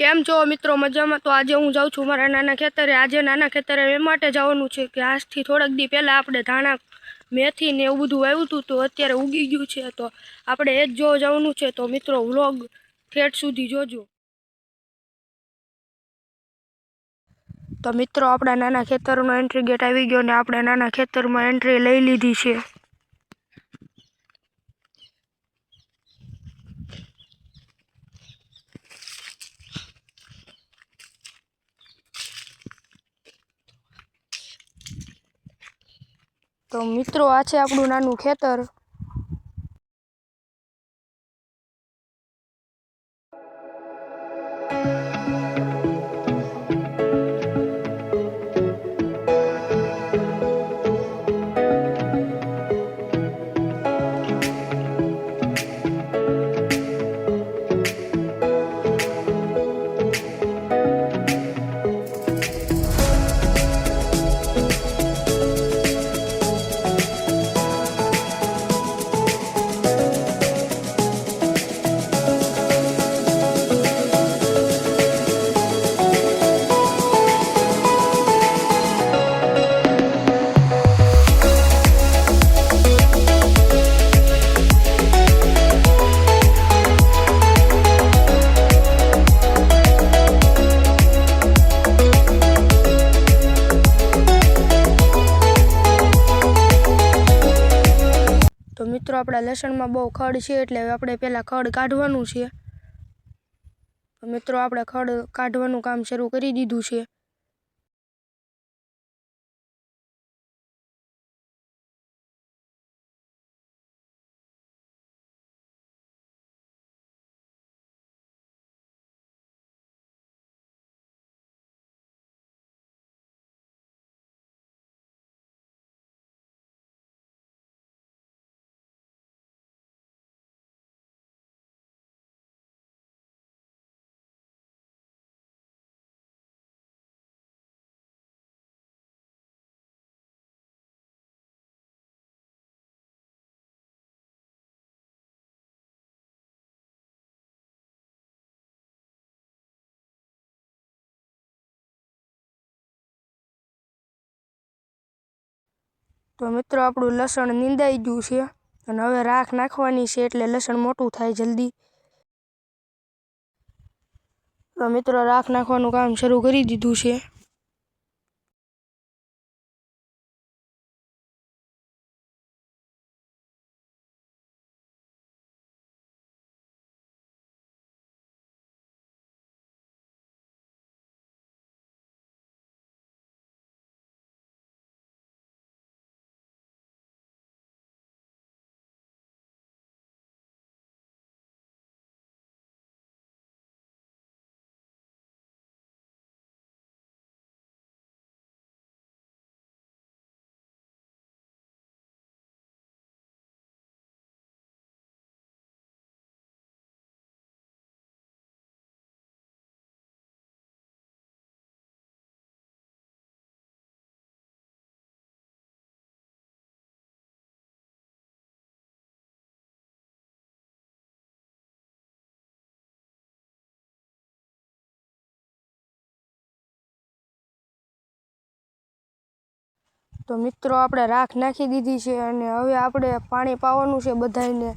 કેમ છો મિત્રો? મજામાં? તો આજે હું જાઉં છું મારા નાના ખેતરે. આજે નાના ખેતરે એ માટે જવાનું છે કે આજથી થોડાક દી પહેલાં આપણે ધાણા, મેથી ને એવું બધું આવ્યું હતું. તો અત્યારે ઉગી ગયું છે. તો આપણે એ જ જોવા જવાનું છે. તો મિત્રો, વ્લોગ ઠેઠ સુધી જોજો. તો મિત્રો, આપણા નાના ખેતરનો એન્ટ્રી ગેટ આવી ગયો ને આપણે નાના ખેતરમાં એન્ટ્રી લઈ લીધી છે. તો મિત્રો આ છે આપણું નાનું ખેતર. મિત્રો, આપણા લસણમાં બહુ ખડ છે એટલે આપણે પહેલાં ખડ કાઢવાનું છે. મિત્રો, આપણે ખડ કાઢવાનું કામ શરૂ કરી દીધું છે. તો મિત્રો, આપણું લસણ નીંદાઈ ગયું છે અને હવે રાખ નાખવાની છે એટલે લસણ મોટું થાય જલ્દી. તો મિત્રો, રાખ નાખવાનું કામ શરૂ કરી દીધું છે. તો મિત્રો આપણે રાખ નાખી દીધી છે અને હવે આપણે પાણી પાવાનું છે બધાને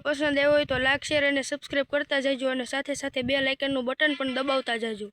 પસંદ આવ્યો હોય તો લાઇક શેર અને સબસ્ક્રાઈબ કરતા જજો અને સાથે સાથે બે લાઇકનનું બટન પણ દબાવતા જજો.